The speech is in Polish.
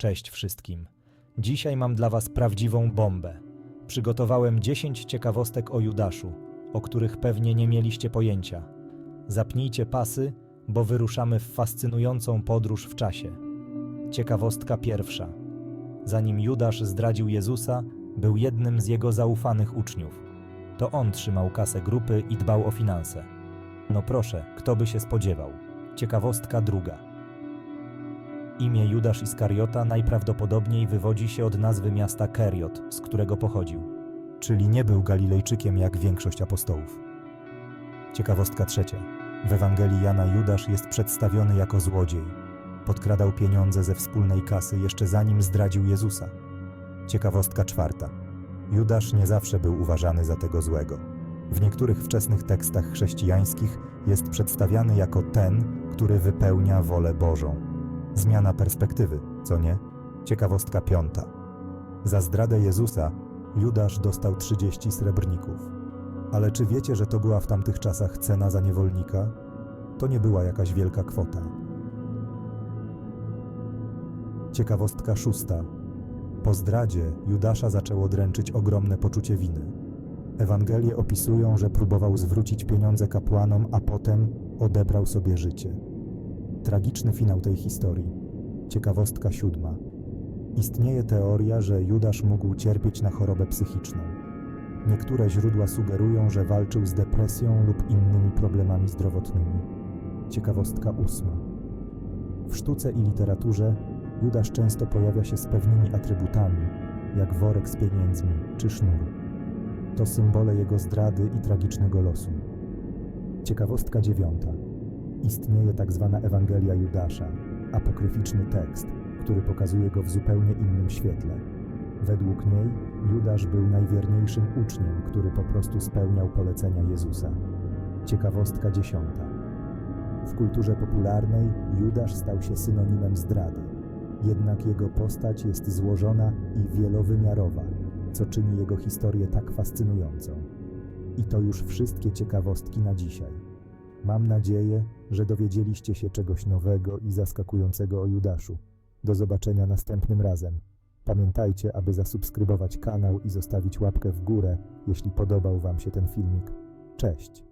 Cześć wszystkim. Dzisiaj mam dla Was prawdziwą bombę. Przygotowałem 10 ciekawostek o Judaszu, o których pewnie nie mieliście pojęcia. Zapnijcie pasy, bo wyruszamy w fascynującą podróż w czasie. Ciekawostka pierwsza. Zanim Judasz zdradził Jezusa, był jednym z jego zaufanych uczniów. To on trzymał kasę grupy i dbał o finanse. No proszę, kto by się spodziewał. Ciekawostka druga. Imię Judasz Iskariota najprawdopodobniej wywodzi się od nazwy miasta Keriot, z którego pochodził. Czyli nie był Galilejczykiem jak większość apostołów. Ciekawostka trzecia. W Ewangelii Jana Judasz jest przedstawiony jako złodziej. Podkradał pieniądze ze wspólnej kasy jeszcze zanim zdradził Jezusa. Ciekawostka czwarta. Judasz nie zawsze był uważany za tego złego. W niektórych wczesnych tekstach chrześcijańskich jest przedstawiany jako ten, który wypełnia wolę Bożą. Zmiana perspektywy, co nie? Ciekawostka piąta. Za zdradę Jezusa Judasz dostał 30 srebrników. Ale czy wiecie, że to była w tamtych czasach cena za niewolnika? To nie była jakaś wielka kwota. Ciekawostka szósta. Po zdradzie Judasza zaczęło dręczyć ogromne poczucie winy. Ewangelie opisują, że próbował zwrócić pieniądze kapłanom, a potem odebrał sobie życie. Tragiczny finał tej historii. Ciekawostka siódma. Istnieje teoria, że Judasz mógł cierpieć na chorobę psychiczną. Niektóre źródła sugerują, że walczył z depresją lub innymi problemami zdrowotnymi. Ciekawostka ósma. W sztuce i literaturze Judasz często pojawia się z pewnymi atrybutami, jak worek z pieniędzmi czy sznur. To symbole jego zdrady i tragicznego losu. Ciekawostka dziewiąta. Istnieje tak zwana Ewangelia Judasza, apokryficzny tekst, który pokazuje go w zupełnie innym świetle. Według niej Judasz był najwierniejszym uczniem, który po prostu spełniał polecenia Jezusa. Ciekawostka dziesiąta. W kulturze popularnej Judasz stał się synonimem zdrady. Jednak jego postać jest złożona i wielowymiarowa, co czyni jego historię tak fascynującą. I to już wszystkie ciekawostki na dzisiaj. Mam nadzieję, że dowiedzieliście się czegoś nowego i zaskakującego o Judaszu. Do zobaczenia następnym razem. Pamiętajcie, aby zasubskrybować kanał i zostawić łapkę w górę, jeśli podobał Wam się ten filmik. Cześć!